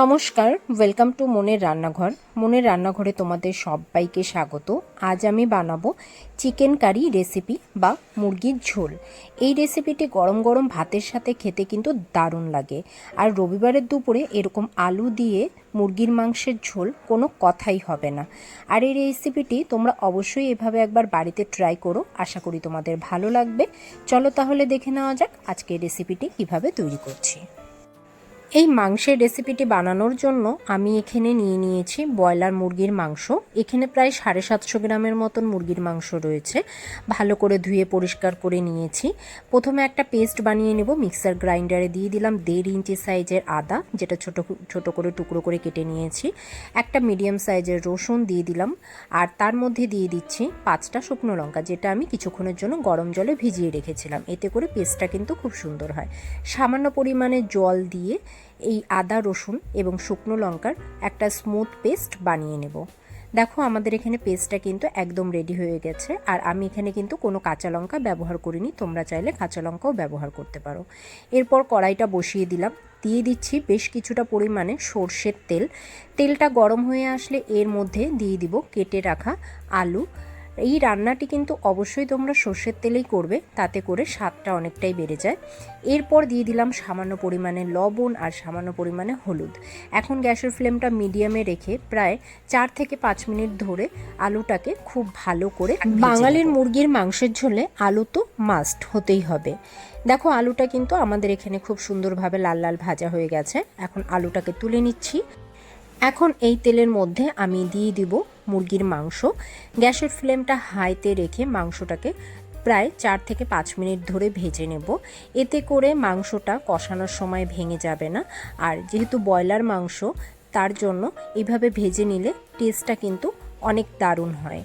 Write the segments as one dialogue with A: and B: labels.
A: নমস্কার welcome to মনের রান্নাঘর মনের রান্নাঘরে তোমাদের সবাইকে স্বাগত। আজ আমি বানাবো চিকেন কারি রেসিপি বা মুরগির ঝোল। এই রেসিপিটি গরম গরম ভাতের সাথে খেতে কিন্তু দারুণ লাগে। আর রবিবারের দুপুরে এরকম আলু দিয়ে মুরগির মাংসের ঝোল কোনো কথাই হবে না। আর এই রেসিপিটি তোমরা অবশ্যই এভাবে একবার বাড়িতে ট্রাই করো। আশা করি তোমাদের ভালো লাগবে। চলো তাহলে দেখে নেওয়া যাক আজকে রেসিপিটি কীভাবে তৈরি করছি। এই মাংসের রেসিপিটি বানানোর জন্য আমি এখানে নিয়ে নিয়েছি ব্রয়লার মুরগির মাংস। এখানে প্রায় সাড়ে সাতশো গ্রামের মতন মুরগির মাংস রয়েছে। ভালো করে ধুয়ে পরিষ্কার করে নিয়েছি। প্রথমে একটা পেস্ট বানিয়ে নেব, মিক্সার গ্রাইন্ডারে দিয়ে দিলাম দেড় ইঞ্চি সাইজের আদা, যেটা ছোট ছোট করে টুকরো করে কেটে নিয়েছি। একটা মিডিয়াম সাইজের রসুন দিয়ে দিলাম। আর তার মধ্যে দিয়ে দিচ্ছি পাঁচটা শুকনো লঙ্কা, যেটা আমি কিছুক্ষণের জন্য গরম জলে ভিজিয়ে রেখেছিলাম। এতে করে পেস্টটা কিন্তু খুব সুন্দর হয়। সামান্য পরিমাণে জল দিয়ে এই আদা, রসুন এবং শুকনো লঙ্কার একটা স্মুথ পেস্ট বানিয়ে নেব। দেখো আমাদের এখানে পেস্টটা কিন্তু একদম রেডি হয়ে গেছে। আর আমি এখানে কিন্তু কোনো কাঁচা লঙ্কা ব্যবহার করিনি, তোমরা চাইলে কাঁচা লঙ্কাও ব্যবহার করতে পারো। এরপর কড়াইটা বসিয়ে দিলাম। দিয়ে দিচ্ছি বেশ কিছুটা পরিমাণে সর্ষের তেল। তেলটা গরম হয়ে আসলে এর মধ্যে দিয়ে দিব কেটে রাখা আলু এই রান্নাটি কিন্তু অবশ্যই তোমরা সর্ষের তেলেই করবে তাতে করে স্বাদটা অনেকটাই বেড়ে যায়। এরপর দিয়ে দিলাম সামান্য পরিমাণে লবণ আর সামান্য পরিমাণে হলুদ। এখন গ্যাসের ফ্লেমটা মিডিয়ামে রেখে প্রায় চার থেকে পাঁচ মিনিট ধরে আলুটাকে খুব ভালো করে বাঙালির মুরগির মাংসের ঝোলে আলু তো মাস্ট হতেই হবে। দেখো আলুটা কিন্তু আমাদের এখানে খুব সুন্দরভাবে লাল লাল ভাজা হয়ে গেছে। এখন আলুটাকে তুলে নিচ্ছি। এখন এই তেলের মধ্যে আমি দিয়ে দিব মুরগির মাংস। গ্যাসের ফ্লেমটা হাইতে রেখে মাংসটাকে প্রায় চার থেকে পাঁচ মিনিট ধরে ভেজে নেব। এতে করে মাংসটা কষানোর সময় ভেঙে যাবে না। আর যেহেতু ব্রয়লার মাংস, তার জন্য এভাবে ভেজে নিলে টেস্টটা কিন্তু অনেক দারুণ হয়।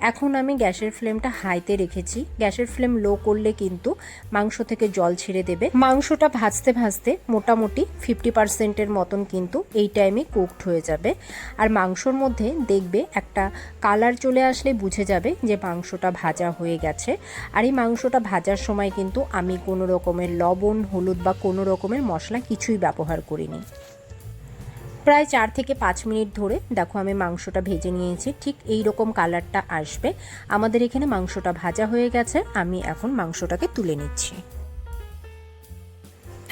A: এখন আমি গ্যাসের ফ্লেমটা হাইতে রেখেছি। গ্যাসের ফ্লেম লো করলে কিন্তু মাংস থেকে জল ছেড়ে দেবে। মাংসটা ভাজতে ভাজতে মোটামুটি ফিফটি পার্সেন্টের মতন কিন্তু এই টাইমে কুকড হয়ে যাবে। আর মাংসর মধ্যে দেখবে একটা কালার চলে আসলে বুঝে যাবে যে মাংসটা ভাজা হয়ে গেছে। আর এই মাংসটা ভাজার সময় কিন্তু আমি কোনো রকমের লবণ, হলুদ বা কোনো রকমের মশলা কিছুই ব্যবহার করিনি। প্রায় চার থেকে পাঁচ মিনিট ধরে, দেখো আমি মাংসটা ভেজে নিয়েছি, ঠিক এই রকম কালারটা আসবে। আমাদের এখানে মাংসটা ভাজা হয়ে গেছে, আমি এখন মাংসটাকে তুলে নিচ্ছি।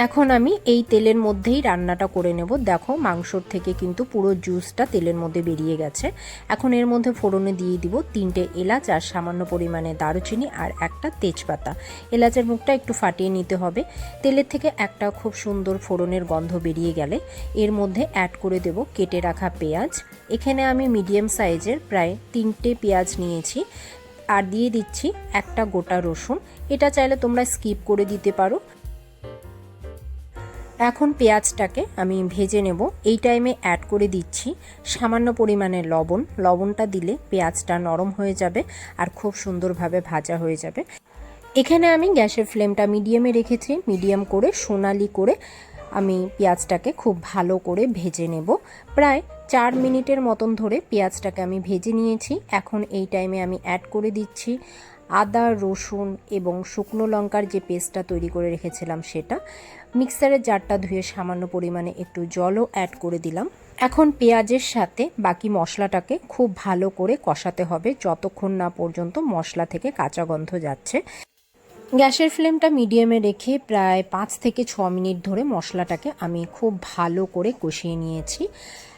A: এখন আমি এই তেলের মধ্যেই রান্নাটা করে নেব। দেখো, মাংসর থেকে কিন্তু পুরো জুসটা তেলের মধ্যে বেরিয়ে গেছে। এখন এর মধ্যে ফোড়নে দিয়ে দিব তিনটে এলাচ আর সামান্য পরিমাণে দারুচিনি আর একটা তেজপাতা। এলাচের মুখটা একটু ফাটিয়ে নিতে হবে। তেলের থেকে একটা খুব সুন্দর ফোড়নের গন্ধ বেরিয়ে গেলে এর মধ্যে অ্যাড করে দেব কেটে রাখা পেঁয়াজ। এখানে আমি মিডিয়াম সাইজের প্রায় তিনটে পেঁয়াজ নিয়েছি আর দিয়ে দিচ্ছি একটা গোটা রসুন। এটা চাইলে তোমরা স্কিপ করে দিতে পারো। এখন পেঁয়াজটাকে আমি ভেজে নেব। এই টাইমে অ্যাড করে দিচ্ছি সামান্য পরিমাণে লবণ। লবণটা দিলে পেঁয়াজটা নরম হয়ে যাবে আর খুব সুন্দরভাবে ভাজা হয়ে যাবে। এখানে আমি গ্যাসের ফ্লেমটা মিডিয়ামে রেখেছি। মিডিয়াম করে, সোনালি করে আমি পেঁয়াজটাকে খুব ভালো করে ভেজে নেব। প্রায় চার মিনিটের মতন ধরে পেঁয়াজটাকে আমি ভেজে নিয়েছি। এখন এই টাইমে আমি অ্যাড করে দিচ্ছি আদা, রসুন এবং শুকনো লঙ্কার যে পেস্টটা তৈরি করে রেখেছিলাম সেটা মিক্সারের জারটা ধুয়ে সামান্য পরিমাণে একটু জলও অ্যাড করে দিলাম। এখন পেঁয়াজের সাথে বাকি মশলাটাকে খুব ভালো করে কষাতে হবে যতক্ষণ না পর্যন্ত মশলা থেকে কাঁচা গন্ধ যাচ্ছে। গ্যাসের ফ্লেমটা মিডিয়ামে রেখে প্রায় পাঁচ থেকে ছ মিনিট ধরে মশলাটাকে আমি খুব ভালো করে কষিয়ে নিয়েছি।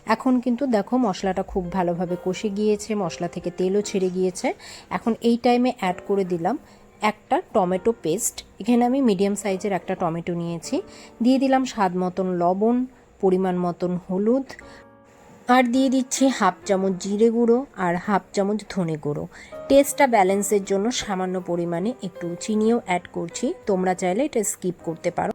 A: এখন কিন্তু দেখো মশলাটা খুব ভালোভাবে কষে গিয়েছে, মশলা থেকে তেলও ছেড়ে গিয়েছে। এখন এই টাইমে অ্যাড করে দিলাম একটা টমেটো পেস্ট এখানে আমি মিডিয়াম সাইজের একটা টমেটো নিয়েছি। দিয়ে দিলাম স্বাদ মতন লবণ, পরিমাণ মতন হলুদ। আর দিয়ে দিচ্ছি হাফ চামচ জিরে গুঁড়ো আর হাফ চামচ ধনে গুঁড়ো। টেস্টটা ব্যালেন্সের জন্য সামান্য পরিমাণে একটু চিনিও অ্যাড করছি। তোমরা চাইলে এটা স্কিপ করতে পারো।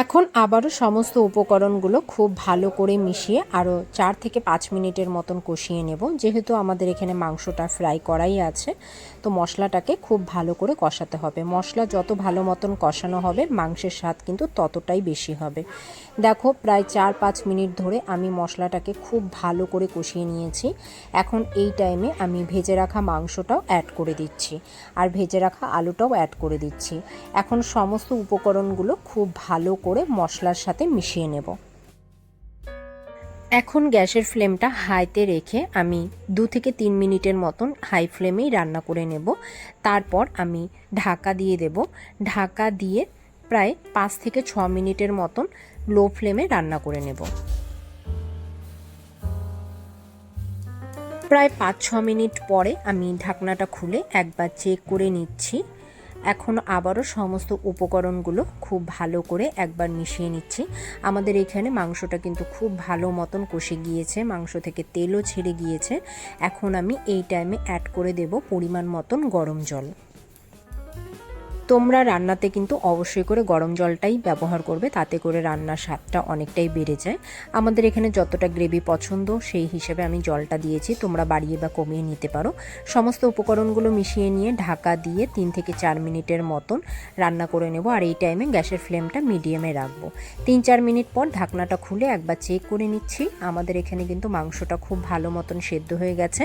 A: এখন আবারও সমস্ত উপকরণগুলো খুব ভালো করে মিশিয়ে আরও চার থেকে পাঁচ মিনিটের মতন কষিয়ে নেব। যেহেতু আমাদের এখানে মাংসটা ফ্রাই করাই আছে, তো মশলাটাকে খুব ভালো করে কষাতে হবে। মশলা যত ভালো মতন কষানো হবে, মাংসের স্বাদ কিন্তু ততটাই বেশি হবে। দেখো, প্রায় চার পাঁচ মিনিট ধরে আমি মশলাটাকে খুব ভালো করে কষিয়ে নিয়েছি। এখন এই টাইমে আমি ভেজে রাখা মাংসটাও অ্যাড করে দিচ্ছি আর ভেজে রাখা আলুটাও অ্যাড করে দিচ্ছি। এখন সমস্ত উপকরণগুলো খুব ভালো করে মশলার সাথে মিশিয়ে নেব। এখন গ্যাসের ফ্লেমটা হাইতে রেখে আমি দু থেকে তিন মিনিটের মতন হাই ফ্লেমেই রান্না করে নেব। তারপর আমি ঢাকা দিয়ে দেব। ঢাকা দিয়ে প্রায় পাঁচ থেকে ছ মিনিটের মতন লো ফ্লেমে রান্না করে নেব। প্রায় পাঁচ ছ মিনিট পরে আমি ঢাকনাটা খুলে একবার চেক করে নিচ্ছি। এখন আবারও সমস্ত উপকরণগুলো খুব ভালো করে একবার মিশিয়ে নিচ্ছি। আমাদের এখানে মাংসটা কিন্তু খুব ভালো মতন কষে গিয়েছে, মাংস থেকে তেলও ছেড়ে গিয়েছে। এখন আমি এই টাইমে অ্যাড করে দেব পরিমাণ মতন গরম জল। তোমরা রান্নাতে কিন্তু অবশ্যই করে গরম জলটাই ব্যবহার করবে, তাতে করে রান্নার স্বাদটা অনেকটাই বেড়ে যায়। আমাদের এখানে যতটা গ্রেভি পছন্দ, সেই হিসেবে আমি জলটা দিয়েছি, তোমরা বাড়িয়ে বা কমিয়ে নিতে পারো। সমস্ত উপকরণগুলো মিশিয়ে নিয়ে ঢাকা দিয়ে তিন থেকে চার মিনিটের মতন রান্না করে নেব, আর এই টাইমে গ্যাসের ফ্লেমটা মিডিয়ামে রাখব। তিন চার মিনিট পর ঢাকনাটা খুলে একবার চেক করে নিচ্ছি। আমাদের এখানে কিন্তু মাংসটা খুব ভালো মতন সেদ্ধ হয়ে গেছে,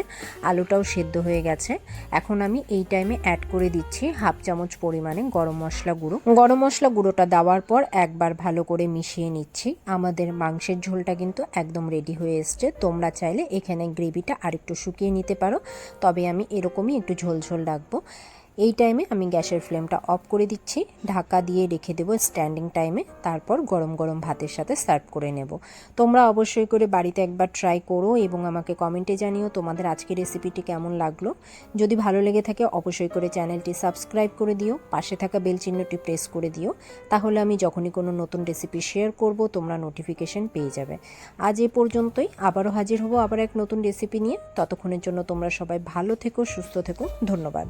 A: আলুটাও সেদ্ধ হয়ে গেছে। এখন আমি এই টাইমে অ্যাড করে দিচ্ছি হাফ চামচ পরিমাণে গরম মশলা গুঁড়ো। গরম মশলা গুঁড়োটা দেওয়ার পর একবার ভালো করে মিশিয়ে নিচ্ছি। আমাদের মাংসের ঝোলটা কিন্তু একদম রেডি হয়ে এসছে। তোমরা চাইলে এখানে গ্রেভিটা আরেকটু শুকিয়ে নিতে পারো। তবে আমি এরকমই একটু ঝোল ঝোল রাখব। এই টাইমে আমি গ্যাসের ফ্লেমটা অফ করে দিচ্ছি। ঢাকা দিয়ে রেখে দেবো স্ট্যান্ডিং টাইমে তারপর গরম গরম ভাতের সাথে সার্ভ করে নেব। তোমরা অবশ্যই করে বাড়িতে একবার ট্রাই করো এবং আমাকে কমেন্টে জানিও তোমাদের আজকের রেসিপিটি কেমন লাগল। যদি ভালো লেগে থাকে অবশ্যই করে চ্যানেলটি সাবস্ক্রাইব করে দিও। পাশে থাকা বেল চিহ্নটি প্রেস করে দিও। তাহলে আমি যখনই কোনো নতুন রেসিপি শেয়ার করব, তোমরা নোটিফিকেশন পেয়ে যাবে। আজ এ পর্যন্তই। আবারও হাজির হব আবার এক নতুন রেসিপি নিয়ে। ততক্ষণের জন্য তোমরা সবাই ভালো থেকো, সুস্থ থেকো। ধন্যবাদ।